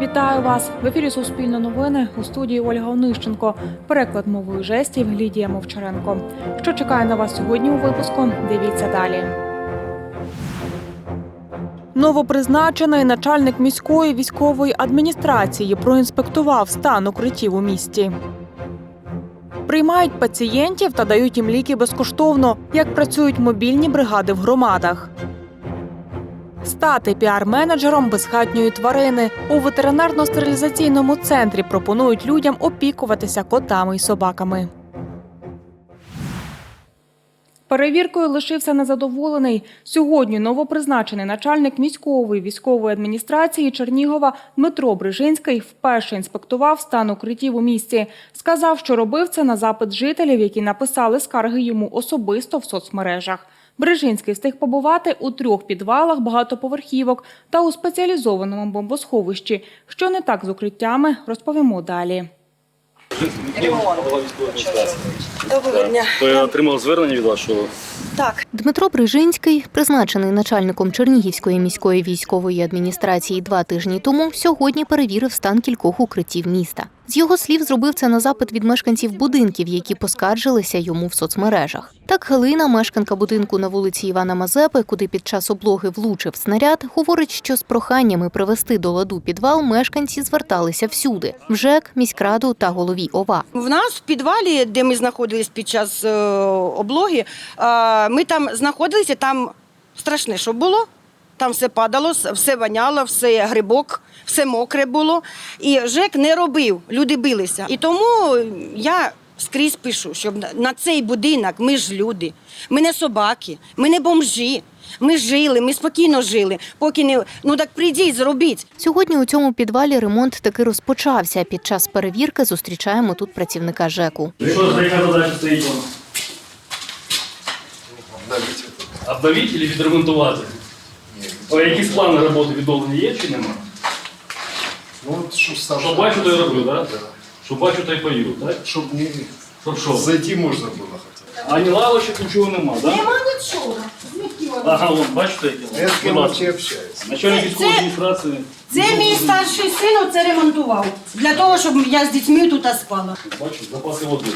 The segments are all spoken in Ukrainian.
Вітаю вас в ефірі Суспільне новини у студії Ольга Онищенко. Переклад мовою жестів Лідія Мовчаренко. Що чекає на вас сьогодні у випуску? Дивіться далі. Новопризначений начальник міської військової адміністрації проінспектував стан укриттів у місті. Приймають пацієнтів та дають їм ліки безкоштовно, як працюють мобільні бригади в громадах. Стати піар-менеджером безхатньої тварини у ветеринарно-стерилізаційному центрі пропонують людям опікуватися котами й собаками. Перевіркою лишився незадоволений. Сьогодні новопризначений начальник міської військової адміністрації Чернігова Дмитро Брижинський вперше інспектував стан укриттів у місті. Сказав, що робив це на запит жителів, які написали скарги йому особисто в соцмережах. Брижинський встиг побувати у трьох підвалах багатоповерхівок та у спеціалізованому бомбосховищі. Що не так з укриттями, розповімо далі. Доброго дня. То я отримав звернення від вас, що Так, Дмитро Брижинський, призначений начальником Чернігівської міської військової адміністрації два тижні тому, сьогодні перевірив стан кількох укриттів міста. З його слів, зробив це на запит від мешканців будинків, які поскаржилися йому в соцмережах. Так, Галина, мешканка будинку на вулиці Івана Мазепи, куди під час облоги влучив снаряд, говорить, що з проханнями привести до ладу підвал мешканці зверталися всюди: в ЖЕК, міськраду та голові ОВА. в нас в підвалі, де ми знаходились під час е, облоги, е, ми там знаходилися, там страшне, що було. Там все падало, все воняло, все грибок, все мокре було. І ЖЕК не робив, люди билися. І тому я скрізь пишу, щоб на- цей будинок ми ж люди, ми не собаки, ми не бомжі. Ми жили, ми спокійно жили, поки не ну так прийдіть, зробіть. Сьогодні у цьому підвалі ремонт таки розпочався. Під час перевірки зустрічаємо тут працівника ЖЕКу. що за яка задача стоїть вам? Обновити чи відремонтувати? О, якісь плани роботи відновлення є чи нема? Ну, от, що Саша. Що бачу, то й роблю, так? Що бачу, то й пою, так? Щоб не... Щоб що? зайти можна було хоча б. А ні лавочок, нічого нема, так? Нема нічого. Ага, вон, бачите, Я яке? з ким вообще общаюсь. Начальник Це- військової це- адміністрації. Це мій старший син оце ремонтував. Для того, щоб я з дітьми тут спала. Бачу, запаси води.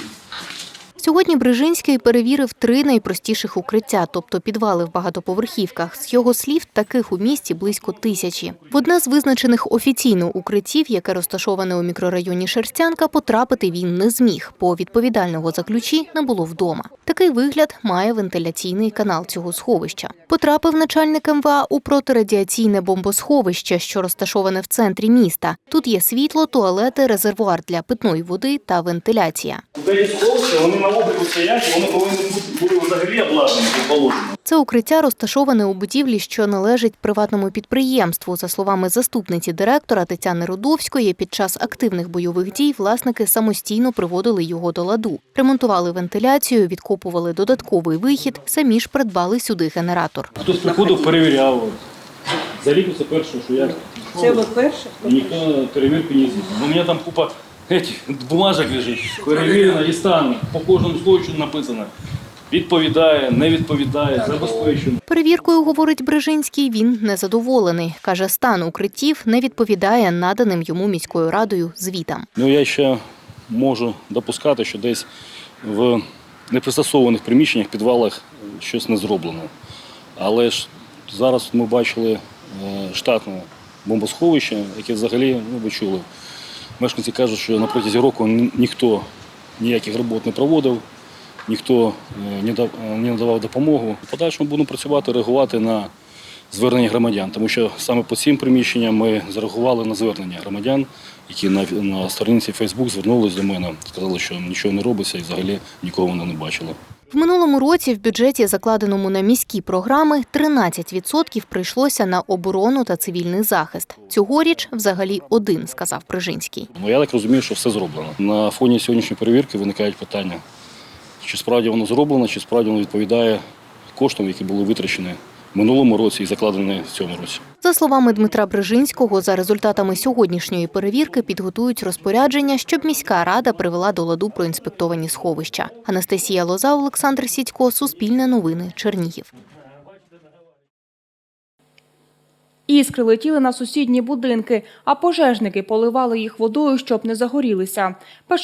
Сьогодні Брижинський перевірив три найпростіших укриття, тобто підвали в багатоповерхівках. З його слів, таких у місті близько тисячі. В одне з визначених офіційно укриттів, яке розташоване у мікрорайоні Шерстянка, потрапити він не зміг, бо відповідального за ключі не було вдома. Такий вигляд має вентиляційний канал цього сховища. Потрапив начальник МВА у протирадіаційне бомбосховище, що розташоване в центрі міста. Тут є світло, туалети, резервуар для питної води та вентиляція. Вони на обліку стоять, вони повинні бути взагалі обладнані по положенню. Це укриття розташоване у будівлі, що належить приватному підприємству. За словами заступниці директора Тетяни Рудовської, під час активних бойових дій власники самостійно приводили його до ладу, ремонтували вентиляцію, відкопували додатковий вихід, самі ж придбали сюди генератор. Хтось приходив, перевіряв. от. Заліпив це перше, що я. Це ви перше? Ніхто перевірку не здійснив. У мене там купа этих, бумажок лежить, перевірено і стан. По кожному злочину написано. Відповідає, не відповідає, забезпечено. Перевіркою, говорить Брижинський, він незадоволений. Каже, стан укриттів не відповідає наданим йому міською радою звітам. Ну я ще можу допускати, що десь в непристосованих приміщеннях, підвалах щось не зроблено. Але ж зараз ми бачили е, штатне бомбосховище, яке взагалі, ну ви чули. Мешканці кажуть, що на протязі року ніхто ніяких робот не проводив, ніхто е, е, не надавав допомогу. В подальшому будемо працювати, реагувати на звернення громадян, тому що саме по цим приміщенням ми зареагували на звернення громадян, які на, на сторінці Фейсбук звернулись до мене, сказали, що нічого не робиться і взагалі нікого вони не бачили. В минулому році в бюджеті, закладеному на міські програми, 13% прийшлося на оборону та цивільний захист. Цьогоріч взагалі один, сказав Прижинський. Ну я так розумію, що все зроблено. На фоні сьогоднішньої перевірки виникають питання, чи справді воно зроблено, чи справді воно відповідає коштам, які були витрачені минулому році і закладені в цьому році. За словами Дмитра Брижинського, за результатами сьогоднішньої перевірки підготують розпорядження, щоб міська рада привела до ладу проінспектовані сховища. Анастасія Лоза, Олександр Сідько, Суспільне новини, Чернігів. Іскри летіли на сусідні будинки, а пожежники поливали їх водою, щоб не загорілися.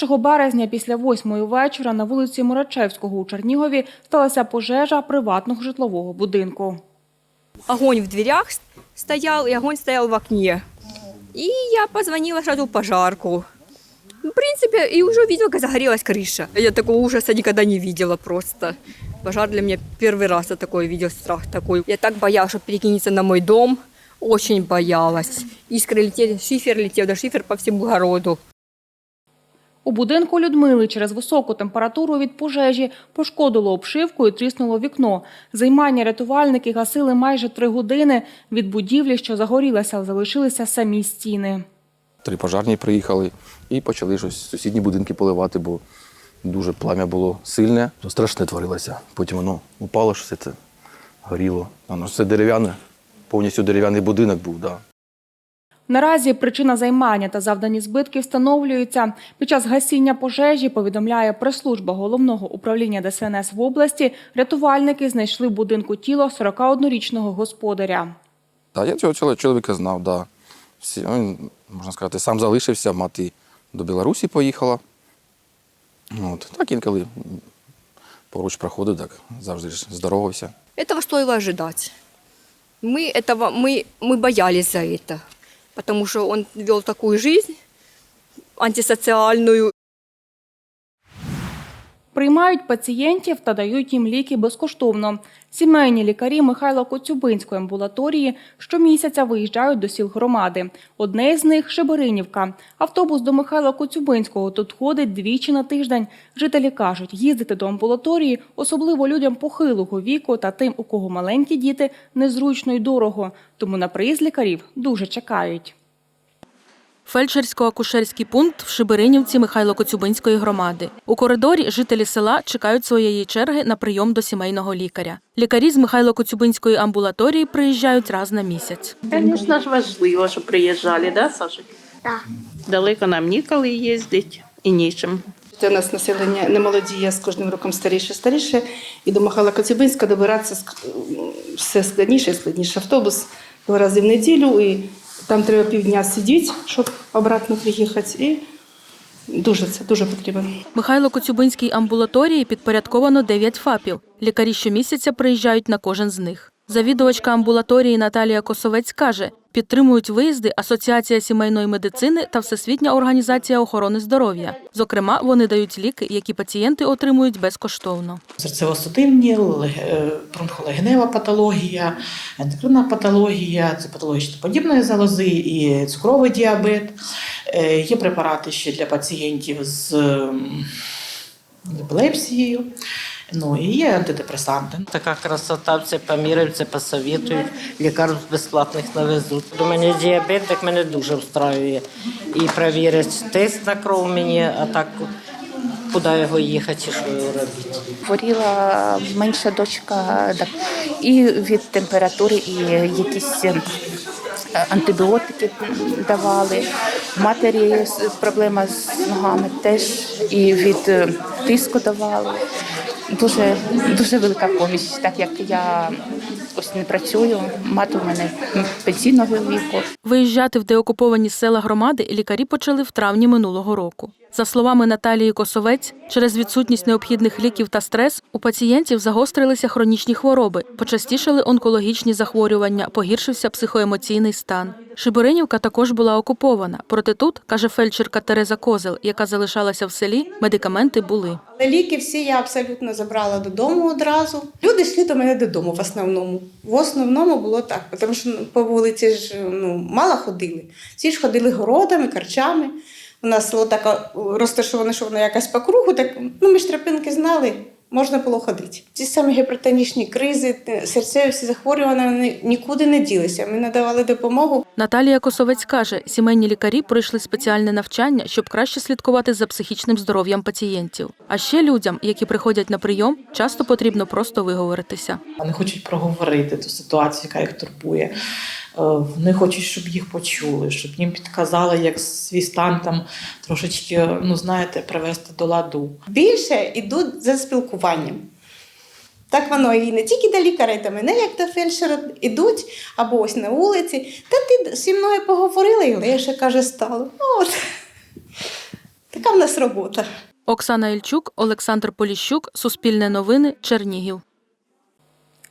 1 березня після восьмої вечора на вулиці Мурачевського у Чернігові сталася пожежа приватного житлового будинку. огонь в дверях с- стоял, и огонь стоял в окне. И я позвонила сразу в пожарку. В принципе, и уже видела, как загорелась крыша. Я такого ужаса никогда не видела просто. Пожар для меня первый раз я такой видел, страх такой. Я так боялась, что перекинется на мой дом. Очень боялась. Искры летели, шифер летел, да шифер по всему городу. У будинку Людмили через високу температуру від пожежі пошкодило обшивку і тріснуло вікно. Займання рятувальники гасили майже три години. Від будівлі, що загорілася, залишилися самі стіни. Три пожарні приїхали і почали щось сусідні будинки поливати, бо дуже плам'я було сильне. Страшне творилося. Потім воно упало, що все це горіло. Воно все дерев'яне, повністю дерев'яний будинок був. Да. Наразі причина займання та завдані збитки встановлюються. Під час гасіння пожежі, повідомляє прес-служба головного управління ДСНС в області, рятувальники знайшли в будинку тіло 41-річного господаря. Да, я цього чоло- чоловіка знав, да. Всі, він, можна сказати, сам залишився, мати до Білорусі поїхала. От. Так інколи поруч проходив, так завжди ж здоровався. Этого стоило ожидать. Мы, этого, мы, мы боялись за это, потому что он вел такую жизнь антисоциальную, Приймають пацієнтів та дають їм ліки безкоштовно. Сімейні лікарі Михайла Коцюбинської амбулаторії щомісяця виїжджають до сіл громади. Одне з них Шеберинівка. Автобус до Михайла Коцюбинського тут ходить двічі на тиждень. Жителі кажуть, їздити до амбулаторії, особливо людям похилого віку та тим, у кого маленькі діти, незручно й дорого. Тому на приїзд лікарів дуже чекають. Фельдшерсько-акушерський пункт в Шиберинівці Михайло-Коцюбинської громади. У коридорі жителі села чекають своєї черги на прийом до сімейного лікаря. Лікарі з Михайло-Коцюбинської амбулаторії приїжджають раз на місяць. Звісно ж важливо, що приїжджали, да, Саша? Так. Далеко нам ніколи їздити і нічим. У нас населення не молодіє, з кожним роком старіше, старіше. І до Михайла Коцюбинська добиратися все складніше і складніше. Автобус два рази в неділю, і там треба півдня сидіти, щоб обратно приїхати. І дуже це дуже потрібно. Михайло-Коцюбинській амбулаторії підпорядковано 9 ФАПів. Лікарі щомісяця приїжджають на кожен з них. Завідувачка амбулаторії Наталія Косовець каже, підтримують виїзди Асоціація сімейної медицини та Всесвітня організація охорони здоров'я. Зокрема, вони дають ліки, які пацієнти отримують безкоштовно. серцево-судинні, е, бронхолегенева патологія, ендокринна патологія, це патологія подібної залози і цукровий діабет. Е, Є препарати ще для пацієнтів з ем, епілепсією. Ну і є антидепресанти. Така красота, все поміряють, все посовітують, лікарств безплатних навезуть. До мене діабет, так мене дуже встраює. І перевірять тест на кров мені, а так куди його їхати і що його робити. Хворіла менша дочка так, і від температури, і якісь антибіотики давали. Матері проблема з ногами теж і від е, тиску давали. Дуже, дуже велика поміч, так як я ось не працюю, мати у мене пенсійного віку. Виїжджати в деокуповані села громади лікарі почали в травні минулого року. За словами Наталії Косовець, через відсутність необхідних ліків та стрес у пацієнтів загострилися хронічні хвороби, почастішали онкологічні захворювання, погіршився психоемоційний стан. Шиберинівка також була окупована. Проте тут, каже фельдшерка Тереза Козел, яка залишалася в селі, медикаменти були. Ліки всі я абсолютно забрала додому одразу. Люди йшли до мене додому в основному. В основному було так, тому що ну, по вулиці ж ну, мало ходили. Всі ж ходили городами, карчами. У нас село так розташоване, що воно якось по кругу, так ну ми ж тропинки знали, можна було ходити. Ці самі гіпертонічні кризи, серцеві всі захворювання вони нікуди не ділися. Ми надавали допомогу. Наталія Косовець каже, сімейні лікарі пройшли спеціальне навчання, щоб краще слідкувати за психічним здоров'ям пацієнтів. А ще людям, які приходять на прийом, часто потрібно просто виговоритися. Вони хочуть проговорити ту ситуацію, яка їх турбує. Е, Вони хочуть, щоб їх почули, щоб їм підказали, як свій стан там трошечки, ну знаєте, привести до ладу. Більше йдуть за спілкуванням. Так воно і не тільки до лікаря, і до мене, як до фельдшера, ідуть або ось на вулиці. Та ти зі мною поговорила і легше, каже, стало. Ну, От. Така в нас робота. Оксана Ільчук, Олександр Поліщук, Суспільне новини, Чернігів.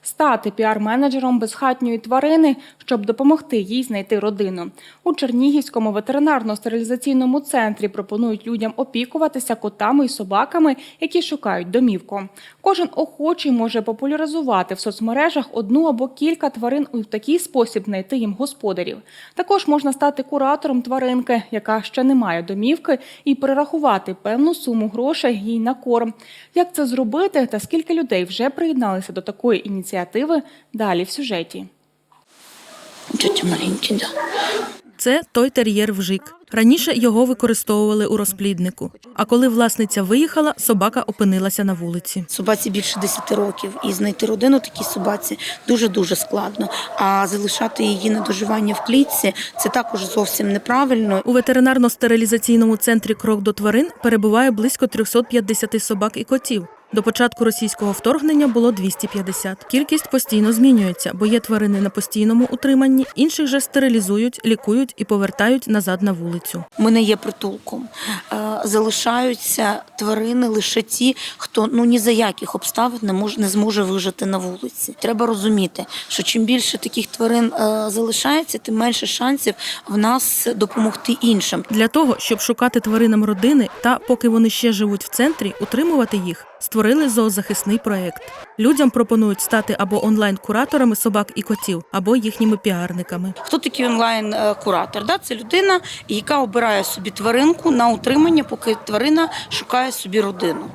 Стати піар-менеджером безхатньої тварини, щоб допомогти їй знайти родину. У Чернігівському ветеринарно-стерилізаційному центрі пропонують людям опікуватися котами і собаками, які шукають домівку. Кожен охочий може популяризувати в соцмережах одну або кілька тварин в такий спосіб знайти їм господарів. Також можна стати куратором тваринки, яка ще не має домівки, і перерахувати певну суму грошей їй на корм. Як це зробити та скільки людей вже приєдналися до такої ініціативи, далі в сюжеті. Тьоті маленькі, да. Це той тер'єр вжик. Раніше його використовували у розпліднику. А коли власниця виїхала, собака опинилася на вулиці. Собаці більше 10 років, і знайти родину такій собаці дуже дуже складно. А залишати її на доживання в клітці це також зовсім неправильно. У ветеринарно-стерилізаційному центрі Крок до тварин перебуває близько 350 собак і котів. До початку російського вторгнення було 250. Кількість постійно змінюється, бо є тварини на постійному утриманні, інших же стерилізують, лікують і повертають назад на вулицю. Ми не є притулком. Е, Залишаються тварини лише ті, хто ну ні за яких обставин не може не зможе вижити на вулиці. Треба розуміти, що чим більше таких тварин е, залишається, тим менше шансів в нас допомогти іншим. Для того, щоб шукати тваринам родини та, поки вони ще живуть в центрі, утримувати їх, створили зоозахисний проект. Людям пропонують стати або онлайн-кураторами собак і котів, або їхніми піарниками. Хто такий онлайн-куратор? Да? Це людина, яка обирає собі тваринку на утримання, поки тварина шукає собі родину.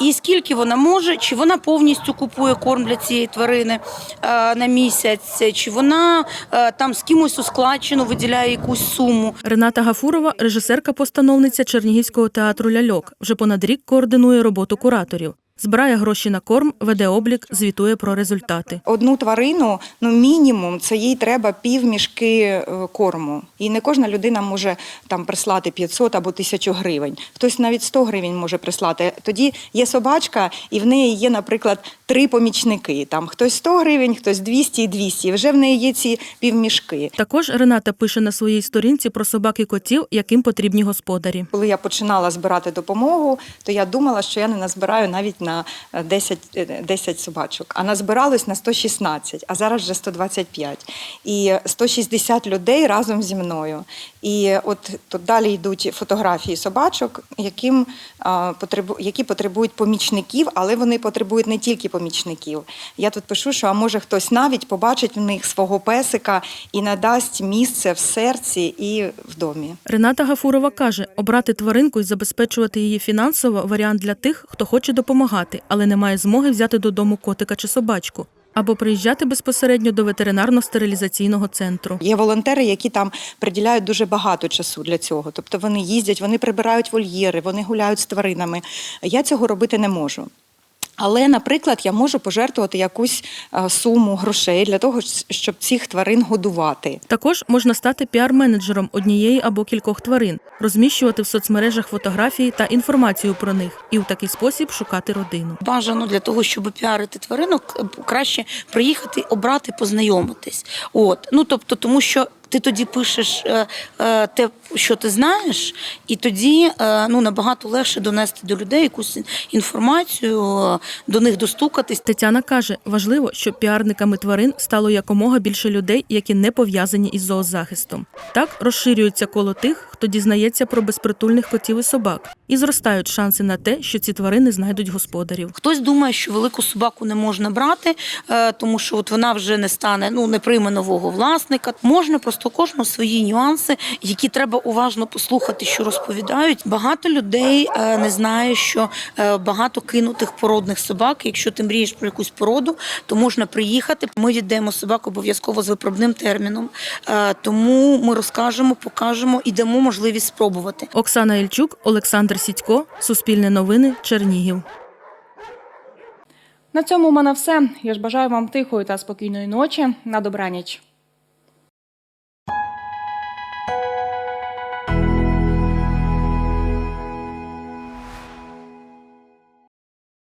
І скільки вона може, чи вона повністю купує корм для цієї тварини е, на місяць, чи вона е, там з кимось у складчину виділяє якусь суму. Рената Гафурова, режисерка-постановниця Чернігівського театру Ляльок, вже понад рік координує роботу кураторів. Збирає гроші на корм, веде облік, звітує про результати. Одну тварину, ну мінімум, це їй треба пів мішки е, корму. І не кожна людина може там прислати 500 або 1000 гривень. Хтось навіть 100 гривень може прислати. Тоді є собачка, і в неї є, наприклад, три помічники. Там хтось 100 гривень, хтось 200 і 200. І вже в неї є ці півмішки. Також Рената пише на своїй сторінці про собак і котів, яким потрібні господарі. Коли я починала збирати допомогу, то я думала, що я не назбираю навіть на 10, е, 10 собачок, а назбиралось на 116, а зараз вже 125. І 160 людей разом зі мною. І от тут далі йдуть фотографії собачок, яким, які потребують помічників, але вони потребують не тільки помічників. Я тут пишу, що а може хтось навіть побачить в них свого песика і надасть місце в серці і в домі. Рената Гафурова каже, обрати тваринку і забезпечувати її фінансово варіант для тих, хто хоче допомагати, але не має змоги взяти додому котика чи собачку. Або приїжджати безпосередньо до ветеринарно-стерилізаційного центру. Є волонтери, які там приділяють дуже багато часу для цього. Тобто вони їздять, вони прибирають вольєри, вони гуляють з тваринами. Я цього робити не можу. Але, наприклад, я можу пожертвувати якусь е, суму грошей для того, щоб цих тварин годувати. Також можна стати піар-менеджером однієї або кількох тварин, розміщувати в соцмережах фотографії та інформацію про них і в такий спосіб шукати родину. Бажано для того, щоб піарити тваринок, краще приїхати, обрати, познайомитись. От ну тобто, тому що. Ти тоді пишеш е, е, те, що ти знаєш, і тоді е, ну набагато легше донести до людей якусь інформацію, до них достукатись. Тетяна каже, важливо, щоб піарниками тварин стало якомога більше людей, які не пов'язані із зоозахистом. Так розширюється коло тих, хто дізнається про безпритульних котів і собак, і зростають шанси на те, що ці тварини знайдуть господарів. Хтось думає, що велику собаку не можна брати, тому що от вона вже не стане, ну не прийме нового власника. Можна просто кожного свої нюанси, які треба уважно послухати, що розповідають. Багато людей е, не знає, що е, багато кинутих породних собак. Якщо ти мрієш про якусь породу, то можна приїхати. Ми віддаємо собаку обов'язково з виправним терміном. Е, Тому ми розкажемо, покажемо і дамо можливість спробувати. Оксана Ільчук, Олександр Сідько, Суспільне новини, Чернігів. На цьому в мене все. Я ж бажаю вам тихої та спокійної ночі. На добраніч.